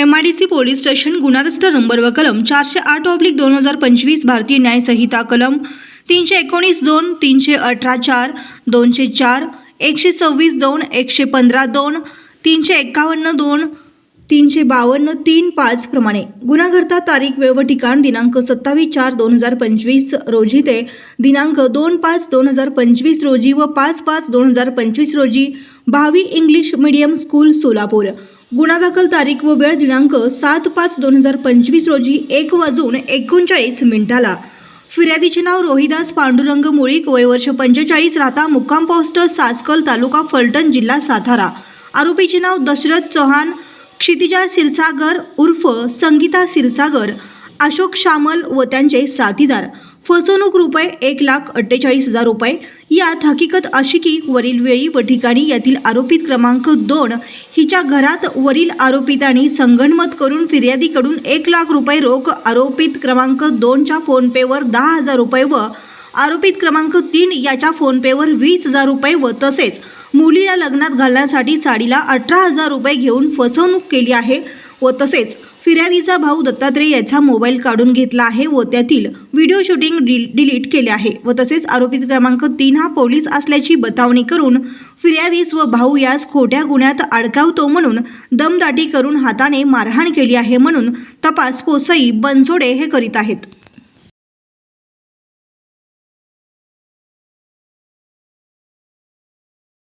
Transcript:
C police station गुन्हा नंबर व कलम चारशे आठ ऑब्लिक दोन हजार पंचवीस भारतीय न्याय संहिता कलम तीनशे एकोणीस दोन तीनशे अठरा चार दोनशे चार एकशे सव्वीस दोन एकशे पंधरा दोन तीनशे एक्कावन्न दोन तीनशे बावन्न तीन पाच प्रमाणे. गुन्हा घडता तारीख वेळ व ठिकाण दिनांक सत्तावीस चार दोन हजार पंचवीस रोजी ते दिनांक दोन पाच दोन हजार पंचवीस रोजी व पाच पाच दोन हजार पंचवीस रोजी भावी इंग्लिश मीडियम स्कूल सोलापूर. गुन्हा दाखल तारीख व वेळ दिनांक सात पाच दोन हजार पंचवीस रोजी एक वाजून एकोणचाळीस मिनिटाला. फिर्यादीचे नाव रोहिदास पांडुरंग मुळीक वयवर्ष पंचेचाळीस राहता मुक्काम पोस्ट सासकल तालुका फलटण जिल्हा सातारा. आरोपीचे नाव दशरथ चौहान क्षितिजा सिरसागर उर्फ संगीता सिरसागर अशोक शामल व त्यांचे साथीदार. फसवणूक रुपये एक लाख अठ्ठेचाळीस हजार रुपये. यात हकीकत अशी की वरील वेळी व ठिकाणी यातील आरोपित क्रमांक दोन हिच्या घरात वरील आरोपितांनी संगणमत करून फिर्यादीकडून एक लाख रुपये रोख आरोपित क्रमांक दोनच्या फोनपेवर दहा हजार रुपये व आरोपित क्रमांक तीन याच्या फोनपेवर वीस हजार रुपये व तसेच मुलीला लग्नात घालण्यासाठी साडीला अठरा हजार रुपये घेऊन फसवणूक केली आहे व तसेच फिर्यादीचा भाऊ दत्तात्रय याचा मोबाईल काढून घेतला आहे व त्यातील व्हिडिओ शूटिंग डिल डिलीट केले आहे व तसेच आरोपित क्रमांक तीन हा पोलीस असल्याची बतावणी करून फिर्यादीस व भाऊ यास खोट्या गुन्ह्यात अडकावतो म्हणून दमदाटी करून हाताने मारहाण केली आहे म्हणून तपास पोसई बनसोडे हे करीत आहेत.